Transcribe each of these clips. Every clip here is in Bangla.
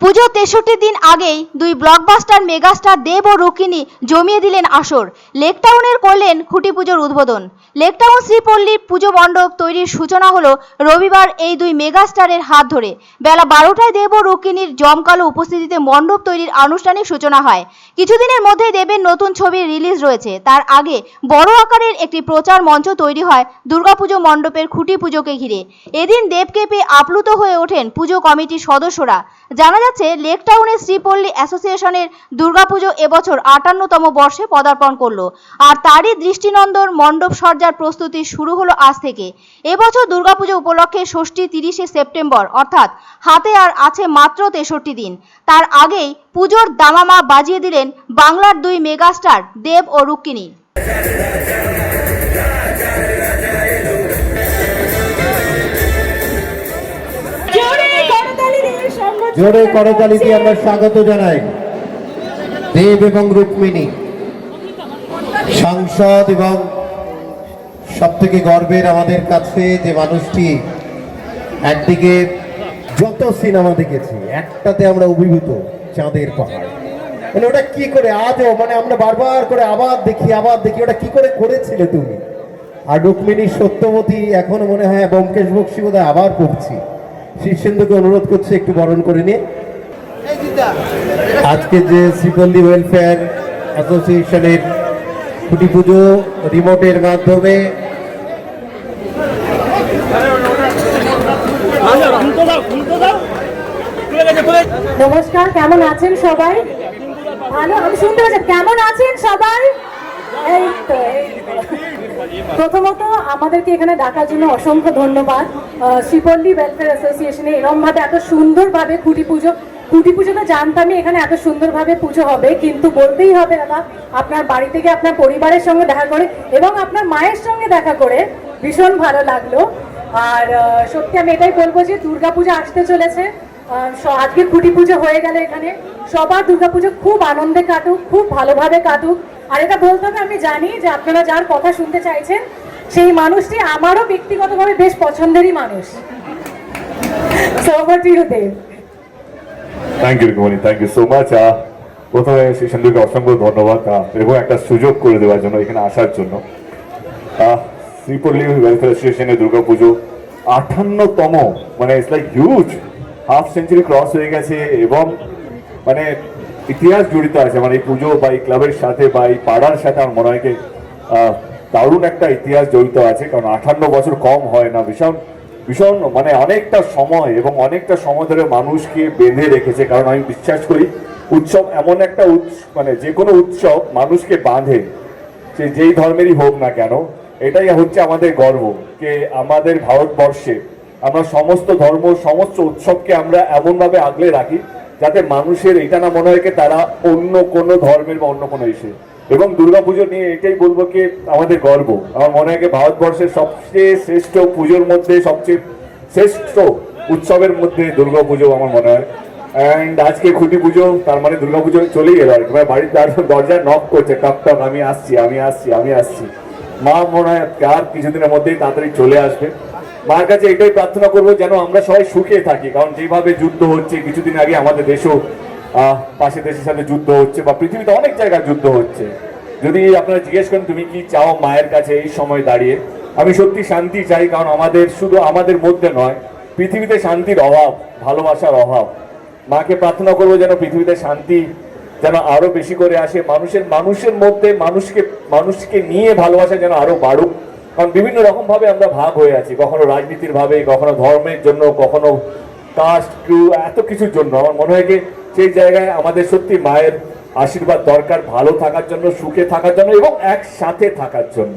পুজো তেষট্টি দিন আগেই দুই ব্লকবাস্টার মেগাস্টার দেব ও রুকিনি জমিয়ে দিলেন আসর। লেকটাউনের করলেন খুঁটি পুজোর উদ্বোধন। লেকটাউন শ্রীপল্লীর পুজো মণ্ডপ তৈরির সূচনা হলো রবিবার এই দুই মেগাস্টারের হাত ধরে। বেলা বারোটায় দেব ও রুকিনির জমকালো উপস্থিতিতে মণ্ডপ তৈরির আনুষ্ঠানিক সূচনা হয়। কিছুদিনের মধ্যেই দেবের নতুন ছবির রিলিজ রয়েছে। তার আগে বড় আকারের একটি প্রচার মঞ্চ তৈরি হয় দুর্গাপুজো মণ্ডপের খুঁটি পুজোকে ঘিরে। এদিন দেবকে পেয়ে আপ্লুত হয়ে ওঠেন পুজো কমিটির সদস্যরা। জানা যাচ্ছে লেক টাউনের শ্রীপল্লী অ্যাসোসিয়েশনের দুর্গাপুজো এবছর আটান্নতম বর্ষে পদার্পণ করল। আর তারই দৃষ্টিনন্দন মণ্ডপ সজ্জার প্রস্তুতি শুরু হলো আজ থেকে। এবছর দুর্গাপুজো উপলক্ষে ষষ্ঠী তিরিশে সেপ্টেম্বর, অর্থাৎ হাতে আর আছে মাত্র তেষট্টি দিন। তার আগেই পুজোর দামামা বাজিয়ে দিলেন বাংলার দুই মেগাস্টার দেব ও রুক্মিণী। জোরে করতালি দিয়ে আমরা স্বাগত জানাই। দেব এবং রুক্মিণী। সাংসদ এবং সব থেকে গর্বের আমাদের কাছে যে মানুষটি একদিকে যত সিনেমা দেখেছি, একটাতে আমরা অভিভূত, চাঁদের পাহাড়। মানে ওটা কি করে আজও মানে আমরা বারবার করে আবার দেখি আবার দেখি, ওটা কি করে করেছিলে তুমি? আর রুক্মিণী সত্যবতী এখনও মনে হয় ব্যোমকেশ বক্সি বোধহয় আবার পড়ছি। শীর্ষেন্দুকে অনুরোধ করছে একটু বরণ করে নিয়ে। আজকে যে শ্রীপল্লী ওয়েলফেয়ার অ্যাসোসিয়েশনের খুঁটি পুজো রিমোটের মাধ্যমে নমস্কার, কেমন আছেন সবাই? ভালো, আমি শুনতে পাচ্ছি, কেমন আছেন সবাই? এই তো। প্রথমত আমাদেরকে এখানে ডাকার জন্য অসংখ্য ধন্যবাদ। শ্রীপল্লী ওয়েলফেয়ার অ্যাসোসিয়েশনে এরমভাবে এত সুন্দরভাবে খুঁটি পুজো খুঁটি পুজো তো জানতামই এখানে এত সুন্দরভাবে পুজো হবে, কিন্তু বলতেই হবে দাদা, আপনার বাড়ি থেকে আপনার পরিবারের সঙ্গে দেখা করে এবং আপনার মায়ের সঙ্গে দেখা করে ভীষণ ভালো লাগল। আর সত্যি আমি এটাই বলব যে দুর্গাপূজা আসতে চলেছে। আজকে খুঁটি পুজো হয়ে গেল এখানে। সবার দুর্গাপুজো খুব আনন্দে কাটুক, খুব ভালোভাবে কাটুক। আর এটা বলতে হবে, আমি জানি যে আপনারা যার কথা শুনতে চাইছেন, সেই মানুষটি আমারও ব্যক্তিগতভাবে বেশ পছন্দেরই মানুষ। Thank you Rikmoni thank you so much প্রথমে শ্রী অসংখ্য ধন্যবাদ এবং একটা সুযোগ করে দেওয়ার জন্য, এখানে আসার জন্য। শ্রীপল্লী ওয়েলফেয়ার অ্যাসোসিয়েশনের দুর্গাপুজো, আঠান্নতম মানে it's like huge half century cross হয়ে গেছে, এবং মানে ইতিহাস জড়িত আছে মানে এই পুজো বা এই ক্লাবের সাথে বা এই পাড়ার সাথে আমার মনে হয় দারুণ একটা ইতিহাস জড়িত আছে, কারণ আঠান্ন বছর কম হয় না, ভীষণ ভীষণ মানে অনেকটা সময় এবং অনেকটা সময় ধরে মানুষকে বেঁধে রেখেছে, কারণ আমি বিশ্বাস করি উৎসব এমন একটা উৎস মানে যে কোনো উৎসব মানুষকে বাঁধে, সে যেই ধর্মেরই হোক না কেন, এটাই হচ্ছে আমাদের গর্ব যে আমাদের ভারতবর্ষে আমরা সমস্ত ধর্ম, সমস্ত উৎসবকে আমরা এমনভাবে আগলে রাখি যাতে মানুষের এটা না মনে হয় তারা অন্য কোনো ধর্মের বা অন্য কোনো ইসে। এবং দুর্গাপুজো নিয়ে এটাই বলব কি আমাদের গর্ব। আমার মনে হয় ভারতবর্ষের সবচেয়ে শ্রেষ্ঠ পুজোর মধ্যে, সবচেয়ে শ্রেষ্ঠ উৎসবের মধ্যে দুর্গাপুজো আমার মনে হয়। অ্যান্ড আজকে খুঁটি পুজো, তার মানে দুর্গাপুজো চলেই গেল আর কি। মানে বাড়ির দার- দরজায় নক করছে, টক টক, আমি আসছি আমি আসছি আমি আসছি। মা মনে হয় আর কিছুদিনের মধ্যেই তাড়াতাড়ি চলে আসবে। মার কাছে এটাই প্রার্থনা করব যেন আমরা সবাই সুখে থাকি। কারণ যেভাবে যুদ্ধ হচ্ছে, কিছুদিন আগে আমাদের দেশেও পাশে দেশের সাথে যুদ্ধ হচ্ছে বা পৃথিবীতে অনেক জায়গায় যুদ্ধ হচ্ছে। যদি আপনারা জিজ্ঞেস করেন, তুমি কি চাও মায়ের কাছে এই সময় দাঁড়িয়ে? আমি সত্যি শান্তি চাই, কারণ আমাদের শুধু আমাদের মধ্যে নয়, পৃথিবীতে শান্তির অভাব, ভালোবাসার অভাব। মাকে প্রার্থনা করব যেন পৃথিবীতে শান্তি যেন আরও বেশি করে আসে। মানুষের মানুষের মধ্যে মানুষকে মানুষকে নিয়ে ভালোবাসা যেন আরও বাড়ুক। কারণ বিভিন্ন রকম ভাবে আমরা ভাগ হয়ে আছি, কখনো রাজনীতির ভাবে, কখনো ধর্মের জন্য, কখনো কাস্ট ক্রু, এত কিছুর জন্য। আমার মনে হয় যে সেই জায়গায় আমাদের সত্যি মায়ের আশীর্বাদ দরকার ভালো থাকার জন্য, সুখে থাকার জন্য এবং একসাথে থাকার জন্য।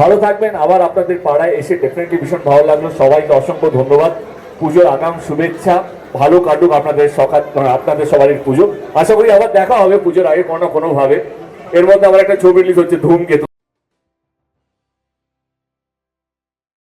ভালো থাকবেন। আবার আপনাদের পাড়ায় এসে ডেফিনেটলি ভীষণ ভালো লাগল। সবাইকে অসংখ্য ধন্যবাদ। পুজোর আগাম শুভেচ্ছা। ভালো কাটুক আপনাদের সকাল আপনাদের সবারই পুজো। আশা করি আবার দেখা হবে পুজোর আগে কোনো না কোনো ভাবে এর মধ্যে আবার একটা ছবি রিলিজ হচ্ছে ধূমকেতু।